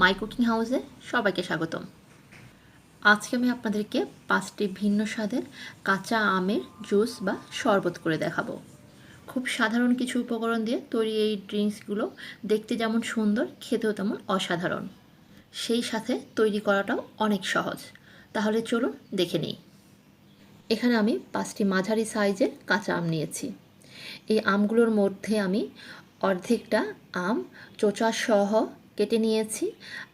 My cooking হাউসে সবাইকে স্বাগতম। আজকে আমি আপনাদেরকে পাঁচটি ভিন্ন স্বাদের কাঁচা আমের জুস বা শরবত করে দেখাবো। খুব সাধারণ কিছু উপকরণ দিয়ে তৈরি এই ড্রিঙ্কসগুলো দেখতে যেমন সুন্দর, খেতেও তেমন অসাধারণ। সেই সাথে তৈরি করাটাও অনেক সহজ। তাহলে চলুন দেখে নিই। এখানে আমি পাঁচটি মাঝারি সাইজের কাঁচা আম নিয়েছি। এই আমগুলোর মধ্যে আমি অর্ধেকটা আম, চোচা সহ কেটে নিয়েছি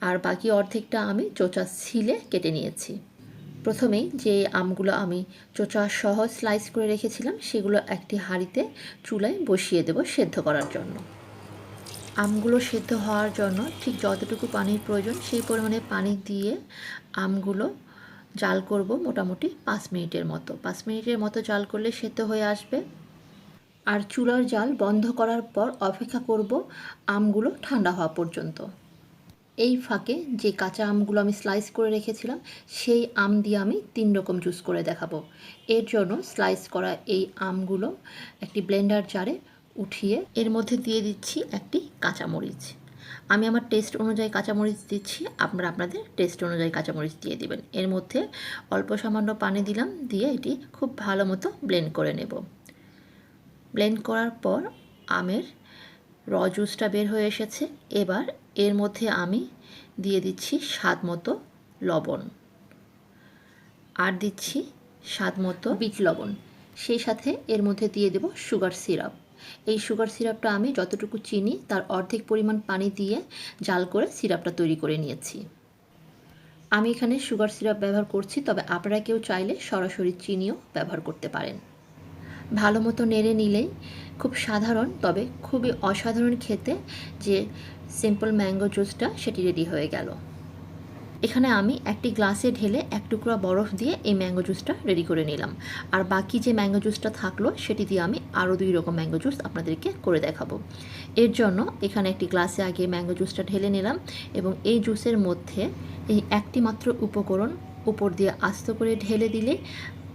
আর বাকি অর্ধেকটা আমি চোচা ছিলে কেটে নিয়েছি। প্রথমেই যে আমগুলো আমি চোচা সহ স্লাইস করে রেখেছিলাম, সেগুলো একটি হাঁড়িতে চুলায় বসিয়ে দেব সেদ্ধ করার জন্য। আমগুলো সেদ্ধ হওয়ার জন্য ঠিক যতটুকু পানির প্রয়োজন সেই পরিমাণে পানি দিয়ে আমগুলো জাল করব মোটামুটি পাঁচ মিনিটের মতো। পাঁচ মিনিটের মতো জাল করলে সেদ্ধ হয়ে আসবে। আর চুলার জাল বন্ধ করার পর অপেক্ষা করব আমগুলো ঠান্ডা হওয়া পর্যন্ত। এই ফাঁকে যে কাঁচা আমগুলো আমি স্লাইস করে রেখেছিলাম, সেই আম দিয়ে আমি তিন রকম জুস করে দেখাবো। এর জন্য স্লাইস করা এই আমগুলো একটি ব্লেন্ডার জারে উঠিয়ে এর মধ্যে দিয়ে দিচ্ছি একটি কাঁচামরিচ। আমি আমার টেস্ট অনুযায়ী কাঁচামরিচ দিচ্ছি, আপনারা আপনাদের টেস্ট অনুযায়ী কাঁচামরিচ দিয়ে দিবেন। এর মধ্যে অল্প সামান্য পানি দিলাম, দিয়ে এটি খুব ভালো মতো ব্লেন্ড করে নেব। ব্লেন্ড করার পর আমের র জুসটা বের হয়ে এসেছে। এবার এর মধ্যে আমি দিয়ে দিচ্ছি স্বাদ মতো লবণ। আর দিচ্ছি স্বাদ মতো বিট লবণ। সেই সাথে এর মধ্যে দিয়ে দেব সুগার সিরাপ। এই সুগার সিরাপটা আমি যতটুকু চিনি, তার অর্ধেক পরিমাণ পানি দিয়ে জাল করে সিরাপটা তৈরি করে নিয়েছি। আমি এখানে সুগার সিরাপ ব্যবহার করছি, তবে আপনারা কেউ চাইলে সরাসরি চিনিও ব্যবহার করতে পারেন। ভালো মতো নেড়ে নিলেই খুব সাধারণ, তবে খুবই অসাধারণ খেতে যে সিম্পল ম্যাঙ্গো জুসটা সেটি রেডি হয়ে গেল। এখানে আমি একটি গ্লাসে ঢেলে এক টুকরা বরফ দিয়ে এই ম্যাঙ্গো জুসটা রেডি করে নিলাম। আর বাকি যে ম্যাঙ্গো জুসটা থাকল, সেটি দিয়ে আমি আরও দুই রকম ম্যাঙ্গো জুস আপনাদেরকে করে দেখাবো। এর জন্য এখানে একটি গ্লাসে আগে ম্যাঙ্গো জুসটা ঢেলে নিলাম এবং এই জুসের মধ্যে এই একটি মাত্র উপকরণ উপর দিয়ে আস্ত করে ঢেলে দিলে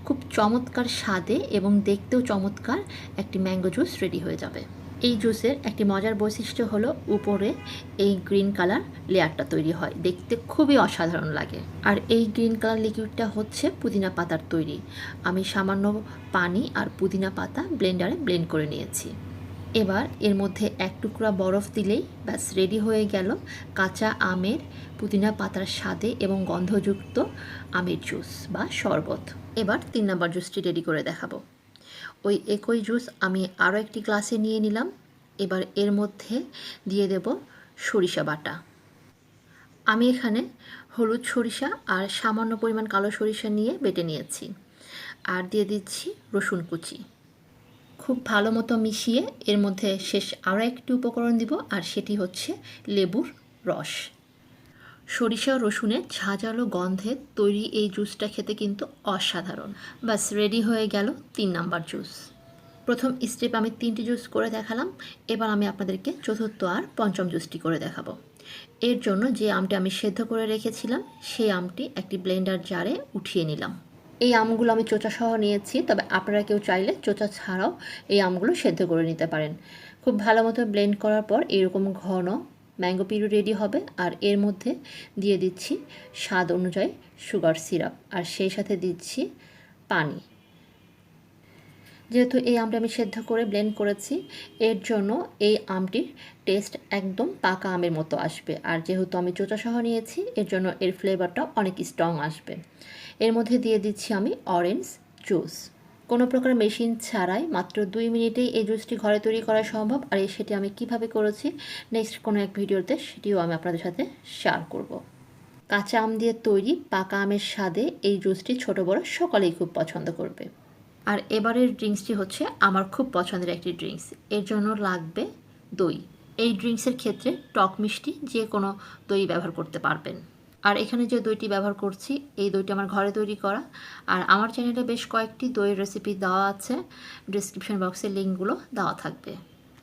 খুব চমৎকার স্বাদে এবং দেখতেও চমৎকার একটি ম্যাঙ্গো জুস রেডি হয়ে যাবে। এই জুসের একটি মজার বৈশিষ্ট্য হলো উপরে এই গ্রিন কালার লেয়ারটা তৈরি হয়। দেখতে খুবই অসাধারণ লাগে। আর এই গ্রিন কালার লিকুইডটা হচ্ছে পুদিনা পাতার তৈরি। আমি সামান্য পানি আর পুদিনা পাতা ব্লেন্ডারে ব্লেন্ড করে নিয়েছি। এবার এর মধ্যে এক টুকরা বরফ দিলেই ব্যাস রেডি হয়ে গেল কাঁচা আমের পুদিনা পাতার স্বাদে এবং গন্ধযুক্ত আমের জুস বা শরবত। এবার তিন নম্বর জুসটি রেডি করে দেখাবো। ওই একই জুস আমি আরও একটি গ্লাসে নিয়ে নিলাম। এবার এর মধ্যে দিয়ে দেব সরিষা বাটা। আমি এখানে হলুদ সরিষা আর সামান্য পরিমাণ কালো সরিষা নিয়ে বেটে নিয়েছি। আর দিয়ে দিচ্ছি রসুন কুচি। খুব ভালো মতো মিশিয়ে এর মধ্যে শেষ আরও একটি উপকরণ দিব, আর সেটি হচ্ছে লেবুর রস। সরিষা রসুনের ঝাঁঝালো গন্ধে তৈরি এই জুসটা খেতে কিন্তু অসাধারণ। বাস রেডি হয়ে গেল তিন নাম্বার জুস। প্রথম স্টেপ আমি তিনটি জুস করে দেখালাম। এবার আমি আপনাদেরকে চতুর্থ আর পঞ্চম জুসটি করে দেখাবো। এর জন্য যে আমটি আমি সেদ্ধ করে রেখেছিলাম, সেই আমটি একটি ব্লেন্ডার জারে উঠিয়ে নিলাম। এই আমগুলো আমি চোচা সহ নিয়েছি, তবে আপনারা কেউ চাইলে চোচা ছাড়াও এই আমগুলো সেদ্ধ করে নিতে পারেন। খুব ভালো মতো ব্লেন্ড করার পর এরকম ঘন ম্যাঙ্গো পিরু রেডি হবে আর এর মধ্যে দিয়ে দিচ্ছি স্বাদ অনুযায়ী সুগার সিরাপ আর সেই সাথে দিচ্ছি পানি। যেহেতু এই আমটা আমি সেদ্ধ করে ব্লেন্ড করেছি, এর জন্য এই আমটির টেস্ট একদম পাকা আমের মতো আসবে। আর যেহেতু আমি সহ নিয়েছি, এর জন্য এর ফ্লেভারটা অনেক স্ট্রং আসবে। এর মধ্যে দিয়ে দিচ্ছি আমি অরেঞ্জ জুস কোনো প্রকার মেশিন ছাড়াই মাত্র দুই মিনিটেই এই জুসটি ঘরে তৈরি করা সম্ভব। আর সেটি আমি কীভাবে করেছি নেক্সট কোনো এক ভিডিওতে সেটিও আমি আপনাদের সাথে শেয়ার করব। কাঁচা আম দিয়ে তৈরি পাকা আমের স্বাদে এই জুসটি ছোট বড় সকলেই খুব পছন্দ করবে। আর এবারের ড্রিঙ্কসটি হচ্ছে আমার খুব পছন্দের একটি ড্রিঙ্কস। এর জন্য লাগবে দই। এই ড্রিঙ্কসের ক্ষেত্রে টক মিষ্টি যে কোনো দই ব্যবহার করতে পারবেন। আর এখানে যে দইটি ব্যবহার করছি, এই দইটি আমার ঘরে তৈরি করা। আর আমার চ্যানেলে বেশ কয়েকটি দইয়ের রেসিপি দেওয়া আছে। ডিসক্রিপশন বক্সে লিঙ্কগুলো দেওয়া থাকবে।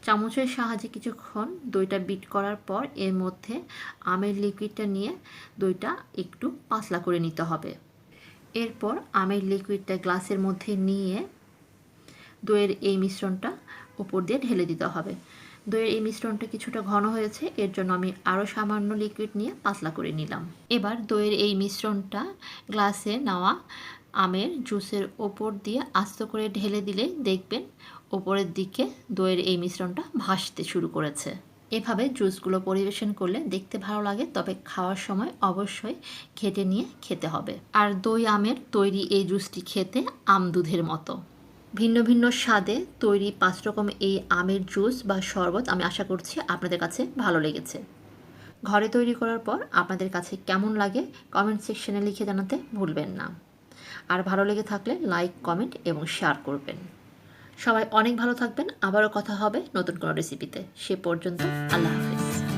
চামচের সাহায্যে কিছুক্ষণ দইটা বিট করার পর এর মধ্যে আমের লিকুইডটা নিয়ে দইটা একটু পাতলা করে নিতে হবে। এরপর আমের লিকুইডটা গ্লাসের মধ্যে নিয়ে দইয়ের এই মিশ্রণটা উপর দিয়ে ঢেলে দিতে হবে। দইয়ের এই মিশ্রণটা কিছুটা ঘন হয়েছে, এর জন্য আমি আরও সামান্য লিকুইড নিয়ে পাতলা করে নিলাম। এবার দইয়ের এই মিশ্রণটা গ্লাসে নেওয়া আমের জুসের ওপর দিয়ে আস্ত করে ঢেলে দিলে দেখবেন ওপরের দিকে দইয়ের এই মিশ্রণটা ভাসতে শুরু করেছে। এভাবে জুসগুলো পরিবেশন করলে দেখতে ভালো লাগে, তবে খাওয়ার সময় অবশ্যই ঘেটে নিয়ে খেতে হবে। আর দই আমের তৈরি এই জুসটি খেতে আম দুধের মতো। ভিন্ন ভিন্ন স্বাদে তৈরি পাঁচ রকম এই আমের জুস বা শরবত আমি আশা করছি আপনাদের কাছে ভালো লেগেছে। ঘরে তৈরি করার পর আপনাদের কাছে কেমন লাগে কমেন্ট সেকশনে লিখে জানাতে ভুলবেন না। আর ভালো লেগে থাকলে লাইক, কমেন্ট এবং শেয়ার করবেন। সবাই অনেক ভালো থাকবেন। আবারও কথা হবে নতুন কোনো রেসিপিতে। সে পর্যন্ত আল্লাহ হাফেজ।